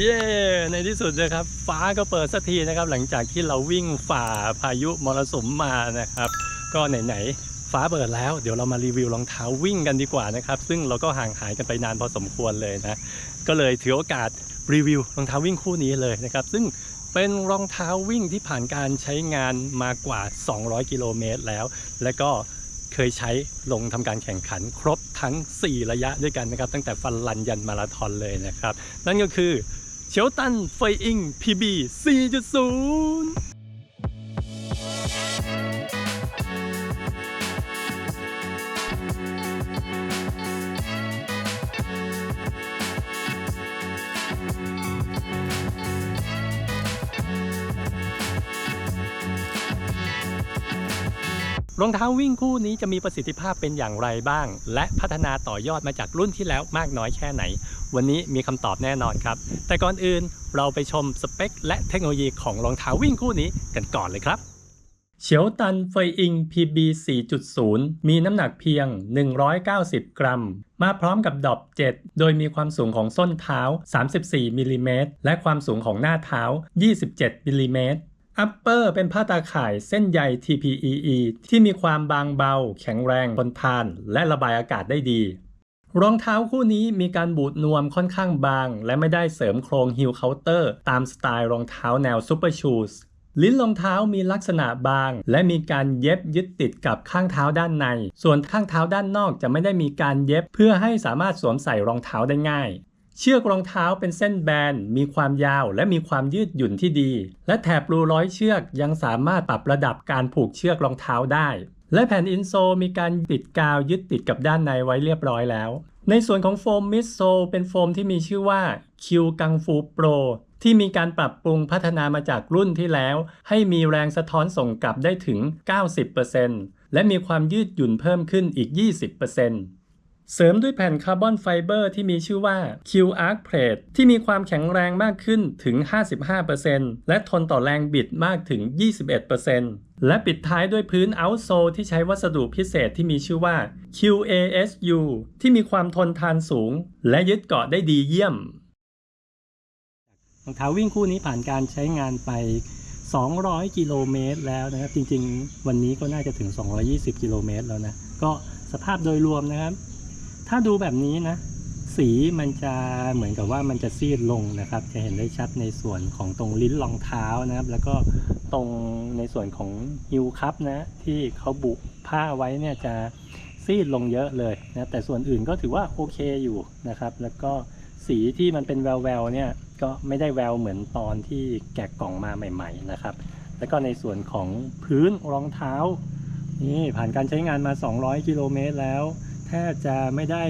เย้ ในที่สุดนะครับ ฟ้าก็เปิดสักทีนะครับ หลังจากที่เราวิ่งฝ่าพายุมรสุมมานะครับ ก็ไหนๆฟ้าเปิดแล้ว เดี๋ยวเรามารีวิวรองเท้าวิ่งกันดีกว่านะครับ ซึ่งเราก็ห่างหายกันไปนานพอสมควรเลยนะ ก็เลยถือโอกาสรีวิวรองเท้าวิ่งคู่นี้เลยนะครับ ซึ่งเป็นรองเท้าวิ่งที่ผ่านการใช้งานมากว่า 200 กิโลเมตรแล้ว และก็เคยใช้ลงทำการแข่งขันครบทั้ง 4 ระยะด้วยกันนะครับ ตั้งแต่ฟันลันยันมาราธอนเลยนะครับ นั่นก็คือ เชลตันไฟอิง PB 4.0 รองเท้าวิ่งคู่นี้จะมีประสิทธิภาพเป็นอย่างไรบ้าง และพัฒนาต่อยอดมาจากรุ่นที่แล้วมากน้อยแค่ไหน วันนี้มีคำตอบแน่นอนครับ แต่ก่อนอื่นเราไปชมสเปค และเทคโนโลยีของรองเท้าวิ่งคู่นี้กันก่อนเลยครับเฉียวตันเฟยอิง PB 4.0 มีน้ำหนักเพียง 190 กรัม มาพร้อมกับดอบ 7 โดยมีความสูงของส้นเท้า 34มิลลิเมตรและความสูงของหน้าเท้า 27มิลลิเมตร อัปเปอร์เป็นผ้าตาข่ายเส้นใย TPEE ที่มีความบางเบา แข็งแรงทนทาน และระบายอากาศได้ดี รองเท้าคู่นี้มีการบูดนวมค่อนข้างบาง และไม่ได้เสริมโครงฮิลเคาน์เตอร์ ตามสไตล์รองเท้าแนวซูเปอร์ชูสลิ้นรองเท้ามีลักษณะบาง และมีการเย็บยึดติดกับข้างเท้าด้านใน ส่วนข้างเท้าด้านนอกจะไม่ได้มีการเย็บเพื่อให้สามารถสวมใส่รองเท้าได้ง่าย เชือกรองเท้าเป็นเส้นแบน มีความยาวและมีความยืดหยุ่นที่ดี และแถบรูร้อยเชือกยังสามารถปรับระดับการผูกเชือกรองเท้าได้ และแผ่นอินโซมีการติดกาวยึดติดกับด้านในไว้เรียบร้อยแล้ว ในส่วนของโฟมมิดโซลเป็นโฟมที่มีชื่อว่า Q กังฟูโปรที่มีการปรับปรุงพัฒนามาจากรุ่นที่แล้ว ให้มีแรงสะท้อนส่งกลับได้ถึง 90%และมีความยืดหยุ่นเพิ่มขึ้นอีก 20% เสริมด้วยแผ่นคาร์บอนไฟเบอร์ที่มีชื่อว่า Q Arc Plate ที่มีความแข็งแรงมากขึ้นถึง 55%และทนต่อแรงบิดมากถึง 21%และปิดท้ายด้วยพื้น outsole ที่ใช้วัสดุพิเศษที่มีชื่อว่า QASU ที่มีความทนทานสูง และยึดเกาะได้ดีเยี่ยมรองเท้าวิ่งคู่นี้ผ่านการใช้งานไป 200 กิโลเมตรแล้วนะครับ จริงๆ วันนี้ก็น่าจะถึง 220 กิโลเมตรแล้วนะ ก็สภาพโดยรวมนะครับ ถ้าดูแบบนี้นะ สีมันจะเหมือนกับว่ามันจะซีดลงนะครับ จะเห็นได้ชัดในส่วนของตรงลิ้นรองเท้านะครับ แล้วก็ตรงในส่วนของฮิวคัพนะ ที่เขาบุผ้าไว้เนี่ยจะซีดลงเยอะเลยนะแต่ส่วนอื่นก็ถือว่าโอเคอยู่นะครับ แล้วก็สีที่มันเป็นแววแววๆเนี่ยก็ไม่ได้แววเหมือนตอนที่แกะกล่องมาใหม่ ๆนะครับ แล้วก็ในส่วนของพื้นรองเท้านี่ผ่านการใช้งานมา 200 กิโลเมตรแล้ว แทบจะไม่ได้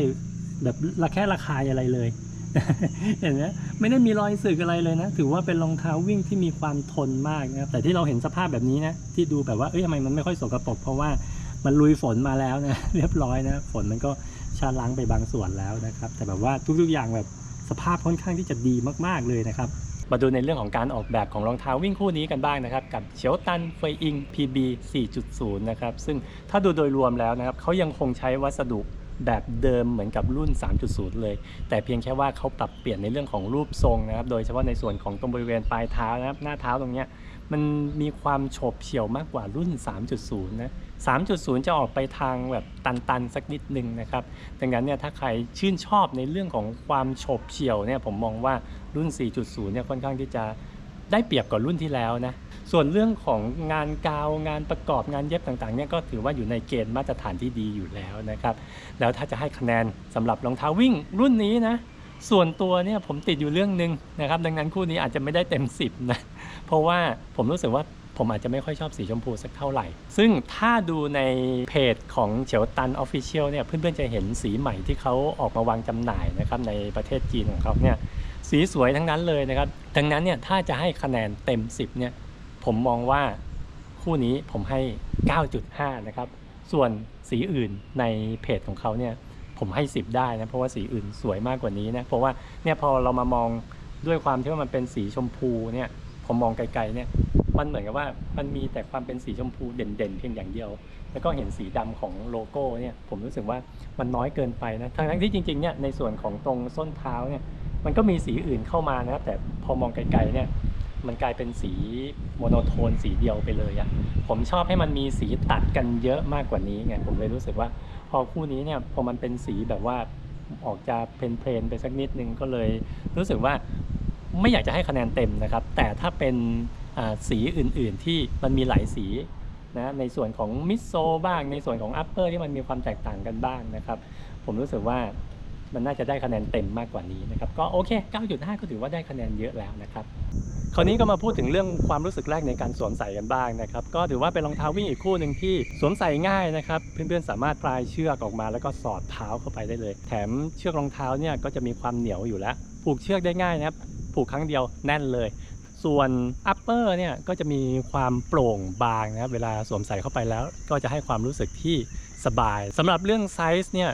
แบบระแค่ระคายอะไรเลยเห็นไหมไม่ได้มีรอยสึกอะไรเลยนะ ถือว่าเป็นรองเท้าวิ่งที่มีความทนมากนะครับ แต่ที่เราเห็นสภาพแบบนี้นะที่ดูแบบว่าเอ้ยทำไมมันไม่ค่อยสกปรกเพราะว่ามันลุยฝนมาแล้วนะเรียบร้อยนะฝนมันก็ชาล้างไปบางส่วนแล้วนะครับ แต่แบบว่าทุกๆอย่างแบบสภาพค่อนข้างที่จะดีมากๆเลยนะครับ มาดูในเรื่องของการออกแบบของรองเท้าวิ่งคู่นี้กันบ้างนะครับ กับเฉียวตันเฟยอิง PB 4.0 นะครับ ซึ่งถ้าดูโดยรวมแล้วนะครับเขายังคงใช้วัสดุแบบเดิมเหมือนกับรุ่น 3.0 เลย แต่เพียงแค่ว่าเขาปรับเปลี่ยนในเรื่องของรูปทรงนะครับ โดยเฉพาะในส่วนของตรงบริเวณปลายเท้านะครับ หน้าเท้าตรงเนี้ยมันมีความโฉบเฉี่ยวมากกว่ารุ่น 3.0 นะ 3.0 จะออกไปทางแบบตันๆ สักนิดนึงนะครับ ดังนั้นเนี่ยถ้าใครชื่นชอบในเรื่องของความโฉบเฉี่ยวเนี่ยผมมองว่า รุ่น 4.0 เนี่ยค่อนข้างที่จะได้เปรียบกว่ารุ่นที่แล้วนะ ส่วนเรื่องของงานกาวงานประกอบงานเย็บต่างๆเนี่ยก็ถือว่าอยู่ในเกณฑ์มาตรฐานที่ดีอยู่แล้วนะครับ แล้วถ้าจะให้คะแนนสำหรับรองเท้าวิ่งรุ่นนี้นะ ส่วนตัวเนี่ยผมติดอยู่เรื่องหนึ่งนะครับ ดังนั้นคู่นี้อาจจะไม่ได้เต็ม 10 นะ เพราะว่าผมรู้สึกว่าผมอาจจะไม่ค่อยชอบสีชมพูสักเท่าไหร่ ซึ่งถ้าดูในเพจของเฉียวตันออฟฟิเชียลเนี่ยเพื่อนๆจะเห็นสีใหม่ที่เขาออกมาวางจำหน่ายนะครับในประเทศจีนของเขาเนี่ย สีสวยทั้งนั้นเลยนะครับ ดังนั้นเนี่ยถ้าจะให้คะแนนเต็ม 10เนี่ยผมมองว่าคู่นี้ผมให้ 9.5 นะครับ ส่วนสีอื่นในเพจของเขาเนี่ยผมให้ 10 ได้นะเพราะว่าสีอื่นสวยมากกว่านี้นะเพราะว่าเนี่ยพอเรามามองด้วยความที่ว่ามันเป็นสีชมพูเนี่ยผมมองไกลๆเนี่ยมันเหมือนกับว่ามันมีแต่ความเป็นสีชมพูเด่นๆเพียงอย่างเดียว แล้วก็เห็นสีดำของโลโก้เนี่ยผมรู้สึกว่ามันน้อยเกินไปนะทั้งที่จริงๆเนี่ยในส่วนของตรงส้นเท้าเนี่ย มันก็มีสีอื่นเข้ามานะครับแต่พอมองไกลๆเนี่ยมันกลายเป็นสีโมโนโทนสีเดียวไปเลยอะผมชอบให้มันมีสีตัดกันเยอะมากกว่านี้ไงผมเลยรู้สึกว่า พอคู่นี้เนี่ยพอมันเป็นสีแบบว่าออกจะเพลนๆไปสักนิดนึงก็เลย รู้สึกว่าไม่อยากจะให้คะแนนเต็มนะครับ แต่ถ้าเป็นสีอื่นๆที่มันมีหลายสีนะในส่วนของมิโซบ้างในส่วนของอัปเปอร์ที่มันมีความแตกต่างกันบ้างนะครับ ผมรู้สึกว่า มันน่าจะได้คะแนนเต็มมากกว่านี้นะครับก็โอเค 9.5 ก็ถือว่าได้คะแนนเยอะแล้วนะครับคราวนี้ก็มาพูดถึงเรื่องความรู้สึกแรกในการสวมใส่กันบ้างนะครับก็ถือว่าเป็นรองเท้าวิ่งอีกคู่หนึ่งที่สวมใส่ง่ายนะครับเพื่อนๆสามารถปลายเชือกออกมาแล้วก็สอดเท้าเข้าไปได้เลย แถมเชือกรองเท้าเนี่ยก็จะมีความเหนียวอยู่แล้ว ผูกเชือกได้ง่ายนะครับผูกครั้งเดียวแน่นเลย ส่วน upper เนี่ยก็จะมีความโปร่งบางนะครับเวลาสวมใส่เข้าไปแล้ว ก็จะให้ความรู้สึกที่สบายสำหรับเรื่องไซส์เนี่ย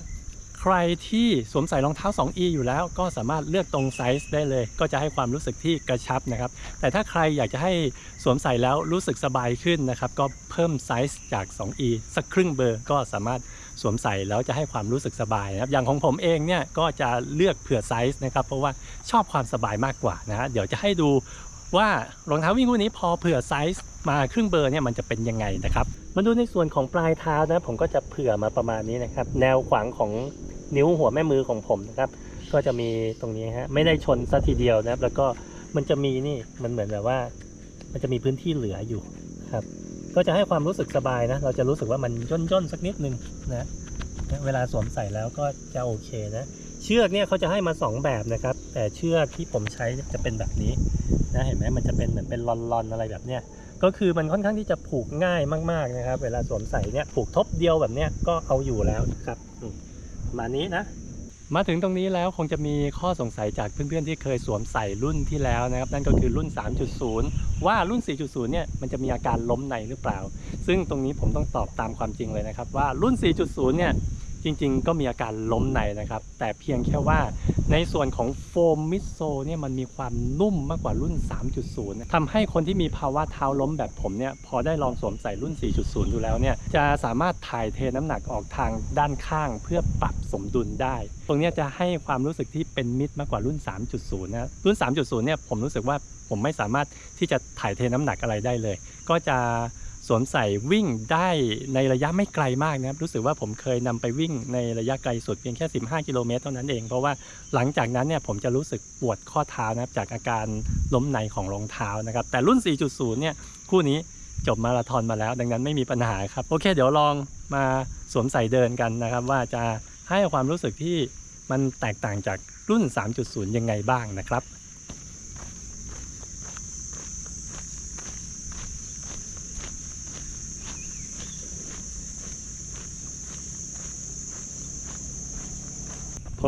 รที่สวมใส่รองเท้า 2E อยู่แล้ว ก็สามารถเลือกตรงไซส์ได้เลย ก็จะให้ความรู้สึกที่กระชับนะครับ แต่ถ้าใครอยากจะให้สวมใส่แล้วรู้สึกสบายขึ้นนะครับ ก็เพิ่มไซส์จาก 2E สักครึ่งเบอร์ ก็สามารถสวมใส่แล้วจะให้ความรู้สึกสบายนะครับ อย่างของผมเองเนี่ยก็จะเลือกเผื่อไซส์นะครับ เพราะว่าชอบความสบายมากกว่านะฮะ เดี๋ยวจะให้ดูว่ารองเท้าวิ่งคู่นี้พอเผื่อไซส์มาครึ่งเบอร์เนี่ยมันจะเป็นยังไงนะครับ มาดูในส่วนของปลายเท้านะผมก็จะเผื่อมาประมาณนี้นะครับ แนวขวางของ นิ้วหัวแม่มือของผมนะครับ ก็จะมีตรงนี้ฮะไม่ได้ชนซะทีเดียวนะครับ แล้วก็มันจะมีนี่มันเหมือนแบบว่า มันจะมีพื้นที่เหลืออยู่ครับ ก็จะให้ความรู้สึกสบายนะ เราจะรู้สึกว่ามันย่นย่นๆสักนิดนึงนะเวลาสวมใส่แล้วก็จะโอเคนะเชือกเนี่ยเขาจะให้มาสองแบบนะครับ แต่เชือกที่ผมใช้จะเป็นแบบนี้นะเห็นไหมมันจะเป็นเหมือนเป็นลอนๆอะไรแบบเนี้ยก็คือมันค่อนข้างที่จะผูกง่ายมาก ๆนะครับ เวลาสวมใส่เนี่ยผูกทบเดียวแบบเนี้ยก็เอาอยู่แล้วนะครับอื มานี้นะ มาถึงตรงนี้แล้วคงจะมีข้อสงสัยจากเพื่อนๆที่เคยสวมใส่รุ่นที่แล้วนะครับ นั่นก็คือรุ่น 3.0 ว่ารุ่น 4.0 เนี่ยมันจะมีอาการล้มในหรือเปล่า ซึ่งตรงนี้ผมต้องตอบตามความจริงเลยนะครับ ว่ารุ่น 4.0 เนี่ย จริงๆ ก็มีอาการล้มในนะครับ แต่เพียงแค่ว่าในส่วนของโฟมมิโซเนี่ยมันมีความนุ่มมากกว่ารุ่น 3.0ทำให้คนที่มีภาวะเท้าล้มแบบผมเนี่ยพอได้ลองสวมใส่รุ่น 4.0 ดูแล้วเนี่ยจะสามารถถ่ายเทน้ำหนักออกทางด้านข้างเพื่อปรับสมดุลได้ ตรงนี้จะให้ความรู้สึกที่เป็นมิตรมากกว่ารุ่น 3.0 นะรุ่น 3.0 เนี่ยผมรู้สึกว่าผมไม่สามารถที่จะถ่ายเทน้ำหนักอะไรได้เลย ก็จะ สวมใส่วิ่งได้ในระยะไม่ไกลมากนะครับ รู้สึกว่าผมเคยนำไปวิ่งในระยะไกลสุดเพียงแค่ 15 กิโลเมตรเท่านั้นเองเพราะว่าหลังจากนั้นเนี่ยผมจะรู้สึกปวดข้อเท้านะครับจากอาการล้มในของรองเท้านะครับ แต่รุ่น 4.0 เนี่ยคู่นี้จบมาราธอนมาแล้ว ดังนั้นไม่มีปัญหาครับ โอเค เดี๋ยวลองมาสวมใส่เดินกันนะครับ ว่าจะให้ความรู้สึกที่มันแตกต่างจากรุ่น 3.0 ยังไงบ้างนะครับ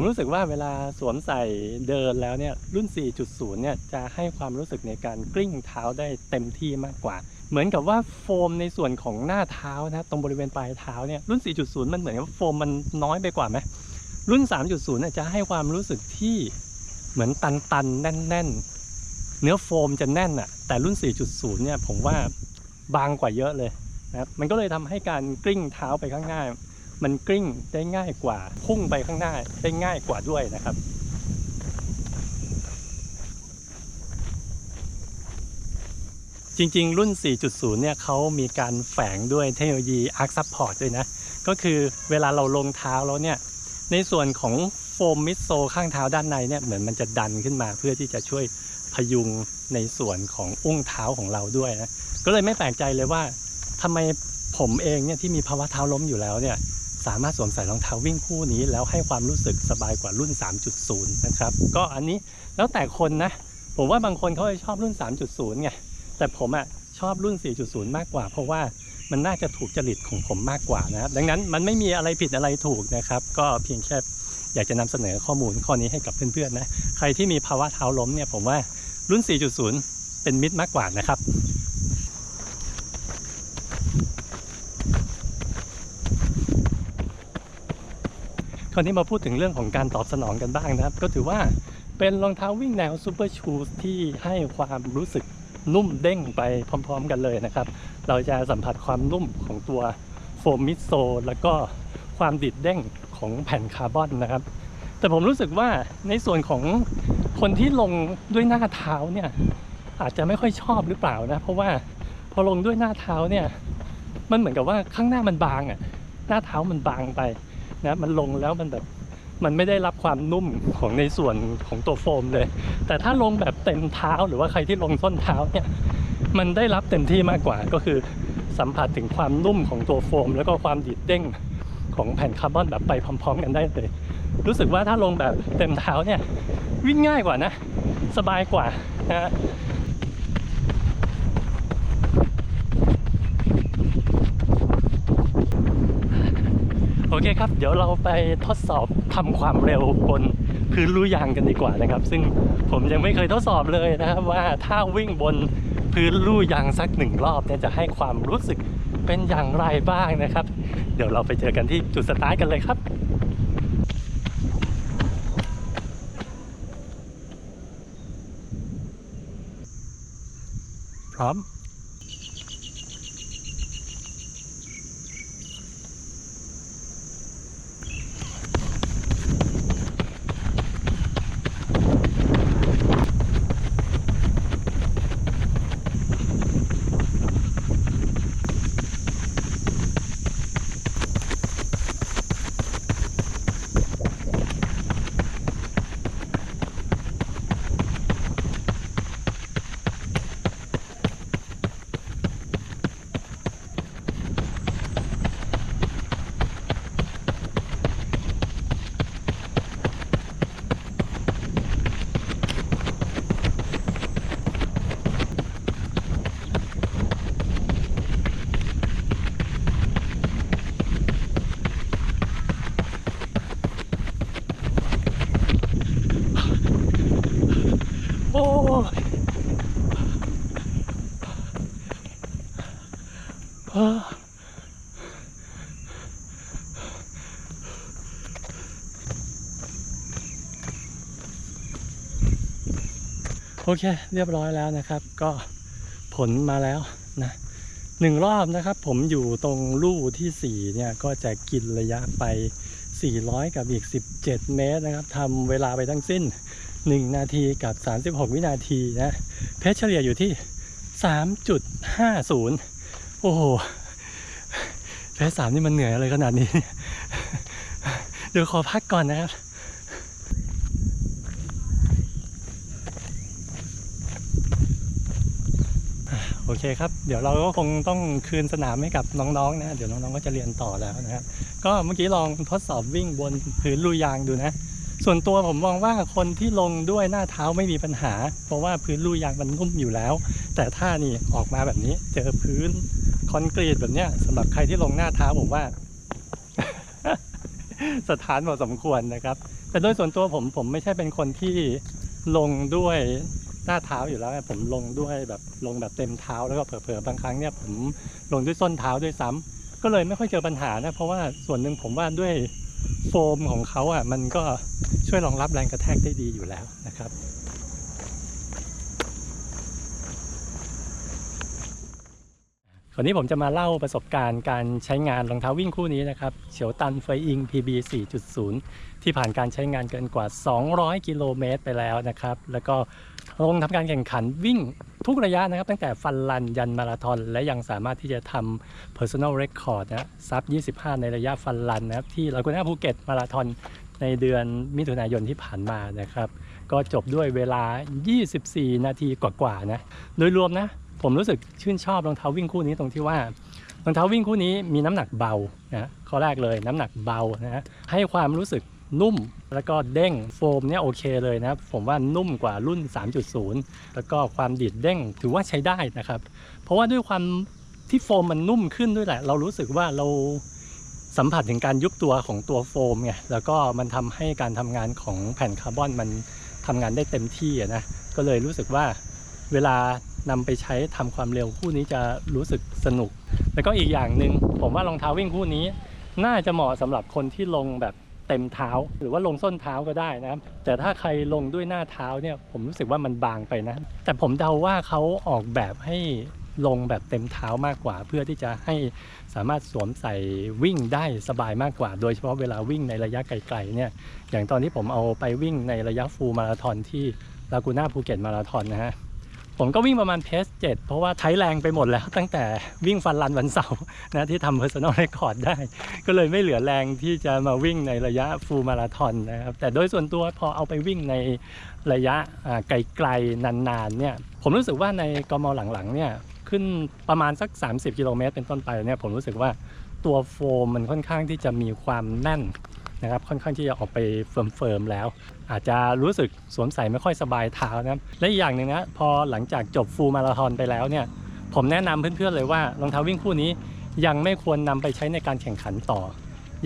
ผมรู้สึกว่าเวลาสวมใส่เดินแล้วเนี่ยรุ่น 4.0 เนี่ยจะให้ความรู้สึกในการกลิ้งเท้าได้เต็มที่มากกว่า เหมือนกับว่าโฟมในส่วนของหน้าเท้านะตรงบริเวณปลายเท้าเนี่ยรุ่น 4.0 มันเหมือนกับโฟมมันน้อยไปกว่าไหมรุ่น 3.0 เนี่ยจะให้ความรู้สึกที่เหมือนตันๆแน่น ๆ เนื้อโฟมจะแน่นอะแต่รุ่น 4.0 เนี่ยผมว่าบางกว่าเยอะเลยนะครับมันก็เลยทำให้การกลิ้งเท้าไปข้างหน้า มันกลิ้งได้ง่ายกว่า พุ่งไปข้างหน้าได้ง่ายกว่าด้วยนะครับจริง ๆ รุ่น 4.0 เนี่ยเขามีการแฝงด้วยเทคโนโลยี Arc Support ด้วยนะ ก็คือเวลาเราลงเท้าแล้วเนี่ย ในส่วนของโฟมมิดโซข้างเท้าด้านในเนี่ย เหมือนมันจะดันขึ้นมาเพื่อที่จะช่วยพยุงในส่วนของอุ้งเท้าของเราด้วยนะ ก็เลยไม่แปลกใจเลยว่าทำไมผมเองเนี่ยที่มีภาวะเท้าล้มอยู่แล้วเนี่ย สามารถสวมใส่รองเท้าวิ่งคู่นี้ แล้วให้ความรู้สึกสบายกว่ารุ่น 3.0 นะครับ ก็อันนี้แล้วแต่คนนะ ผมว่าบางคนเขาจะชอบรุ่น 3.0 ไง แต่ผมอะชอบรุ่น 4.0 มากกว่า เพราะว่ามันน่าจะถูกจริตของผมมากกว่านะครับ ดังนั้นมันไม่มีอะไรผิดอะไรถูกนะครับ ก็เพียงแค่อยากจะนำเสนอข้อมูลข้อนี้ให้กับเพื่อนๆนะ ใครที่มีภาวะเท้าล้มเนี่ยผมว่ารุ่น 4.0 เป็นมิตรมากกว่านะครับ ราวนี้มาพูดถึงเรื่องของการตอบสนองกันบ้างนะครับ ก็ถือว่าเป็นรองเท้าวิ่งแนวซูเปอร์ชูสที่ให้ความรู้สึกนุ่มเด้งไปพร้อม ๆ กันเลยนะครับ เราจะสัมผัสความนุ่มของตัวโฟมมิโซแล้วก็ความดิดเด้งของแผ่นคาร์บอนนะครับ แต่ผมรู้สึกว่าในส่วนของคนที่ลงด้วยหน้าเท้าเนี่ยอาจจะไม่ค่อยชอบหรือเปล่านะเพราะว่าพอลงด้วยหน้าเท้าเนี่ยมันเหมือนกับว่าข้างหน้ามันบางอะ่ะหน้าเท้ามันบางไป นะมันลงแล้วมันแบบมันไม่ได้รับความนุ่มของในส่วนของตัวโฟมเลย แต่ถ้าลงแบบเต็มเท้าหรือว่าใครที่ลงส้นเท้าเนี่ยมันได้รับเต็มที่มากกว่าก็คือสัมผัสถึงความนุ่มของตัวโฟม แล้วก็ความดีดเด้งของแผ่นคาร์บอนแบบไปพร้อม ๆ กันได้เลย รู้สึกว่าถ้าลงแบบเต็มเท้าเนี่ยวิ่งง่ายกว่านะ สบายกว่านะฮะโอ เคครับ เดี๋ยวเราไปทดสอบทำความเร็วบนพื้นลู่ยางกันดีกว่านะครับ ซึ่งผมยังไม่เคยทดสอบเลยนะครับว่าถ้าวิ่งบนพื้นลู่ยางสักหนึ่งรอบเนี่ยจะให้ความรู้สึกเป็นอย่างไรบ้างนะครับ เดี๋ยวเราไปเจอกันที่จุดสตาร์ทกันเลยครับพร้อม โอเค เรียบร้อยแล้วนะครับ ก็ผลมาแล้วนะหนึ่งรอบนะครับ ผมอยู่ตรงลู่ที่ 4 เนี่ยก็จะกินระยะไป 400 กับอีก 17 เมตรนะครับทำเวลาไปทั้งสิ้น 1 นาทีกับ 36 วินาทีนะเพชรเฉลี่ยอยู่ที่ 3.50 โอ้โหเพชรสามนี่มันเหนื่อยอะไรขนาดนี้ เดี๋ยวขอพักก่อนนะครับ โอเคครับ เดี๋ยวเราก็คงต้องคืนสนามให้กับน้องๆนะเดี๋ยวน้องๆก็จะเรียนต่อแล้วนะครับก็เมื่อกี้ลองทดสอบวิ่งบนพื้นลุยยางดูนะ ส่วนตัวผมมองว่าคนที่ลงด้วยหน้าเท้าไม่มีปัญหา เพราะว่าพื้นลุยยางมันนุ่มอยู่แล้ว แต่ถ้านี่ออกมาแบบนี้ เจอพื้นคอนกรีตแบบเนี้ยสำหรับใครที่ลงหน้าเท้าผมว่า สถานพอสมควรนะครับ แต่โดยส่วนตัวผมผมไม่ใช่เป็นคนที่ลงด้วย หน้าเท้าอยู่แล้วผมลงด้วยแบบลงแบบเต็มเท้าแล้วก็เผลอๆบางครั้งเนี่ยผมลงด้วยส้นเท้าด้วยซ้ำก็เลยไม่ค่อยเจอปัญหานะเพราะว่าส่วนหนึ่งผมว่าด้วยโฟมของเขาอะมันก็ช่วยรองรับแรงกระแทกได้ดีอยู่แล้วนะครับคราวนี้ผมจะมาเล่าประสบการณ์การใช้งานรองเท้าวิ่งคู่นี้นะครับเฉียวตันเฟยอิง PB 4.0 ที่ผ่านการใช้งานเกินกว่า 200 กิโลเมตรไปแล้วนะครับ แล้วก็ ลงทำการแข่งขันวิ่งทุกระยะนะครับ ตั้งแต่ฟันลันยันมาราธอน และยังสามารถที่จะทำ personal record นะซับ 25 ในระยะฟันลันนะครับ ที่ลากูน่าภูเก็ตมาราธอนในเดือนมิถุนายนที่ผ่านมานะครับ ก็จบด้วยเวลา 24 นาทีกว่าๆนะ โดยรวมนะ ผมรู้สึกชื่นชอบรองเท้าวิ่งคู่นี้ตรงที่ว่ารองเท้าวิ่งคู่นี้มีน้ำหนักเบานะข้อแรกเลยน้ำหนักเบานะฮะให้ความรู้สึก นุ่ม แล้วก็เด้งโฟมเนี่ยโอเคเลยนะผมว่านุ่มกว่ารุ่น 3.0 แล้วก็ความดีดเด้งถือว่าใช้ได้นะครับ เพราะว่าด้วยความที่โฟมมันนุ่มขึ้นด้วยแหละ เรารู้สึกว่าเราสัมผัสถึงการยุบตัวของตัวโฟมไงแล้วก็มันทำให้การทำงานของแผ่นคาร์บอนมันทำงานได้เต็มที่นะก็เลยรู้สึกว่าเวลานำไปใช้ทำความเร็วคู่นี้จะรู้สึกสนุก แล้วก็อีกอย่างหนึ่งผมว่ารองเท้าวิ่งคู่นี้ น่าจะเหมาะสำหรับคนที่ลงแบบ เต็มเท้า หรือว่าลงส้นเท้าก็ได้นะครับ แต่ถ้าใครลงด้วยหน้าเท้าเนี่ยผมรู้สึกว่ามันบางไปนะ แต่ผมเดาว่าเขาออกแบบให้ลงแบบเต็มเท้ามากกว่า เพื่อที่จะให้สามารถสวมใส่วิ่งได้สบายมากกว่า โดยเฉพาะเวลาวิ่งในระยะไกลๆเนี่ยอย่างตอนที่ผมเอาไปวิ่งในระยะฟูลมาราธอนที่ลากูน่าภูเก็ตมาราธอนนะฮะ ผมก็วิ่งประมาณเพสเจ็ดเพราะว่าใช้แรงไปหมดแล้ว ตั้งแต่วิ่งฟันรันวันเสาร์นะที่ทำ personal record ได้ ก็เลยไม่เหลือแรงที่จะมาวิ่งในระยะฟูลมาราธอนนะครับ แต่โดยส่วนตัวพอเอาไปวิ่งในระยะไกลๆนานๆเนี่ยผมรู้สึกว่าในกมหลังๆเนี่ยขึ้นประมาณสัก 30 กิโลเมตรเป็นต้นไปเนี่ยผมรู้สึกว่าตัวโฟมมันค่อนข้างที่จะมีความแน่น นะครับค่อนข้างที่จะออกไปเฟิร์มๆแล้ว อาจจะรู้สึกสวมใส่ไม่ค่อยสบายเท้านะและอีกอย่างหนึ่งนะพอหลังจากจบฟูลมาราธอนไปแล้วเนี่ยผมแนะนำเพื่อนๆเลยว่ารองเท้าวิ่งคู่นี้ยังไม่ควรนำไปใช้ในการแข่งขันต่อ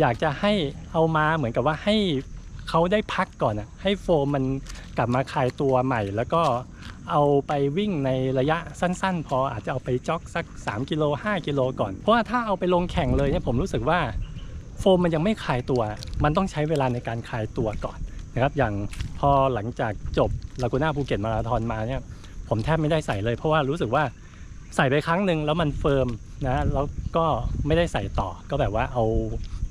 อยากจะให้เอามาเหมือนกับว่าให้เขาได้พักก่อนอะให้โฟมมันกลับมาคลายตัวใหม่ แล้วก็เอาไปวิ่งในระยะสั้นๆ พออาจจะเอาไปจ็อกสัก 3 กิโล 5 กิโลก่อน เพราะว่าถ้าเอาไปลงแข่งเลยเนี่ยผมรู้สึกว่า โฟมมันยังไม่คลายตัว มันต้องใช้เวลาในการคลายตัวก่อนนะครับอย่างพอหลังจากจบลากูน่าภูเก็ตมาราธอนมาเนี่ยผมแทบไม่ได้ใส่เลย เพราะว่ารู้สึกว่าใส่ไปครั้งหนึ่งแล้วมันเฟิร์มนะแล้วก็ไม่ได้ใส่ต่อก็แบบว่าเอา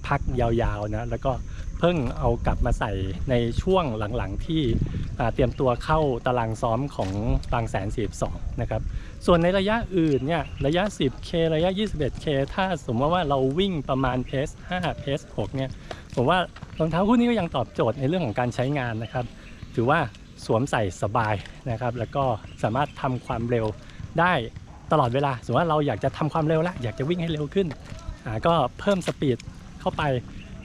พักยาวๆนะแล้วก็เพิ่งเอากลับมาใส่ในช่วงหลังๆที่เตรียมตัวเข้าตารางซ้อมของบางแสน42นะครับ ส่วนในระยะอื่นเนี่ยระยะ 10K ระยะ 21K ถ้าสมมติว่าเราวิ่งประมาณเพส5เพส6เนี่ยผมว่ารองเท้าคู่นี้ก็ยังตอบโจทย์ในเรื่องของการใช้งานนะครับ ถือว่าสวมใส่สบายนะครับ แล้วก็สามารถทำความเร็วได้ตลอดเวลา สมมติว่าเราอยากจะทำความเร็วแล้วอยากจะวิ่งให้เร็วขึ้นก็เพิ่มสปีดเข้าไป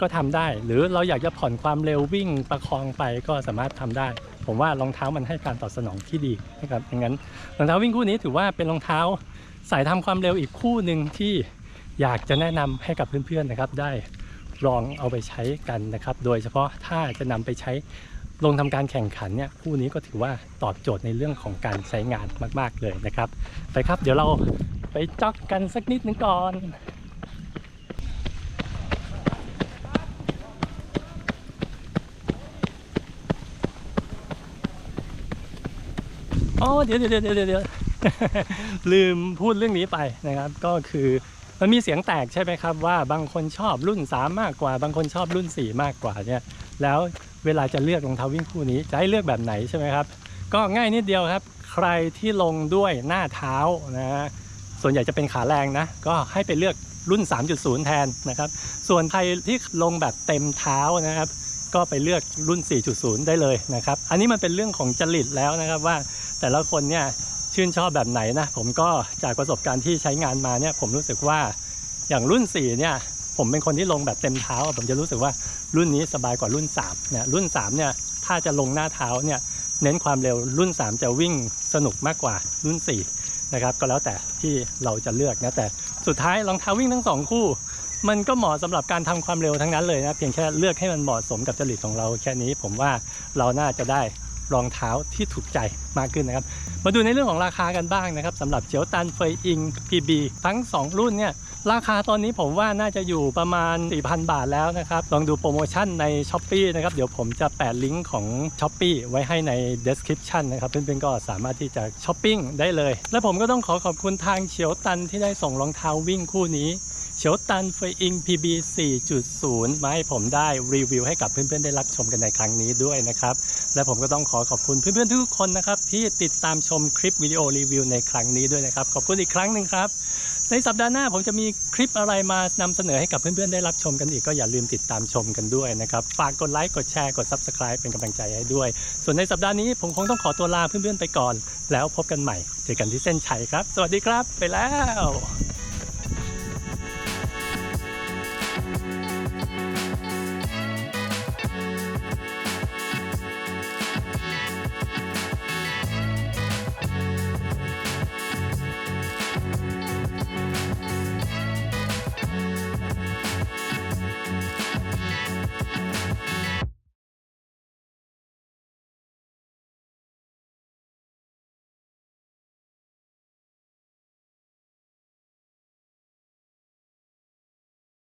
ก็ทำได้ หรือเราอยากจะผ่อนความเร็ววิ่งประคองไปก็สามารถทำได้ ผมว่ารองเท้ามันให้การตอบสนองที่ดีนะครับดังนั้นรองเท้าวิ่งคู่นี้ถือว่าเป็นรองเท้าสายทำความเร็วอีกคู่หนึ่งที่อยากจะแนะนำให้กับเพื่อนๆนะครับ ได้ลองเอาไปใช้กันนะครับ โดยเฉพาะถ้าจะนำไปใช้ลงทำการแข่งขันเนี่ยคู่นี้ก็ถือว่าตอบโจทย์ในเรื่องของการใช้งานมาก ๆเลยนะครับ ไปครับเดี๋ยวเราไปจ็อกกันสักนิดนึงก่อน อ๋อเดี๋ยวเดี๋ยวเดี๋ยวเดี๋ยวลืมพูดเรื่องนี้ไปนะครับ ก็คือมันมีเสียงแตกใช่ไหมครับว่าบางคนชอบรุ่น 3 มากกว่า บางคนชอบรุ่น 4 มากกว่าเนี่ยแล้วเวลาจะเลือกรองเท้าวิ่งคู่นี้จะให้เลือกแบบไหนใช่ไหมครับ ก็ง่ายนิดเดียวครับ ใครที่ลงด้วยหน้าเท้านะฮะส่วนใหญ่จะเป็นขาแรงนะ ก็ให้ไปเลือกรุ่น 3.0 แทนนะครับ ส่วนใครที่ลงแบบเต็มเท้านะครับ ก็ไปเลือกรุ่น 4.0 ได้เลยนะครับ อันนี้มันเป็นเรื่องของจริตแล้วนะครับว่า แต่ละคนเนี่ยชื่นชอบแบบไหนนะผมก็จากประสบการณ์ที่ใช้งานมาเนี่ยผมรู้สึกว่าอย่างรุ่น4เนี่ยผมเป็นคนที่ลงแบบเต็มเท้า ผมจะรู้สึกว่ารุ่นนี้สบายกว่ารุ่น3เนี่ยรุ่น3เนี่ยถ้าจะลงหน้าเท้าเนี่ยเน้นความเร็วรุ่น 3 จะวิ่งสนุกมากกว่ารุ่น4นะครับก็แล้วแต่ที่เราจะเลือกนะแต่สุดท้ายรองเท้าวิ่งทั้งสองคู่ มันก็เหมาะสำหรับการทำความเร็วทั้งนั้นเลยนะเพียงแค่เลือกให้มันเหมาะสมกับจริตของเราแค่นี้ ผมว่าเราน่าจะได้ รองเท้าที่ถูกใจมากขึ้นนะครับ มาดูในเรื่องของราคากันบ้างนะครับสำหรับเจียวตันเฟยอิง PB ทั้ง 2 รุ่นเนี่ยราคาตอนนี้ผมว่าน่าจะอยู่ประมาณ 4,000 บาทแล้วนะครับ ลองดูโปรโมชั่นใน s h อ p e e นะครับ เดี๋ยวผมจะแปะลิงก์ของ s h อ p e e ไว้ให้ใน description นะครับ เพื่อนๆก็สามารถที่จะช้อปปิ้งได้เลย และผมก็ต้องขอขอบคุณทางเฉียวตันที่ได้ส่งรองเท้าวิ่งคู่นี้ เฉียวตันเฟยอิง PB 4.0 มาให้ผมได้รีวิวให้กับเพื่อนๆ ได้รับชมกันในครั้งนี้ด้วยนะครับ และผมก็ต้องขอขอบคุณเพื่อนๆ ทุกคนนะครับ ที่ติดตามชมคลิปวิดีโอรีวิวในครั้งนี้ด้วยนะครับ ขอบคุณอีกครั้งหนึ่งครับ ในสัปดาห์หน้าผมจะมีคลิปอะไรมานำเสนอให้กับเพื่อนๆ ได้รับชมกันอีกก็อย่าลืมติดตามชมกันด้วยนะครับ ฝากกดไลค์กดแชร์กด Subscribe เป็นกำลังใจให้ด้วย ส่วนในสัปดาห์นี้ผมคงต้องขอตัวลาเพื่อนๆไปก่อน แล้วพบกันใหม่ เจอกันที่เส้นชัยครับ สวัสดีครับ ไปแล้ว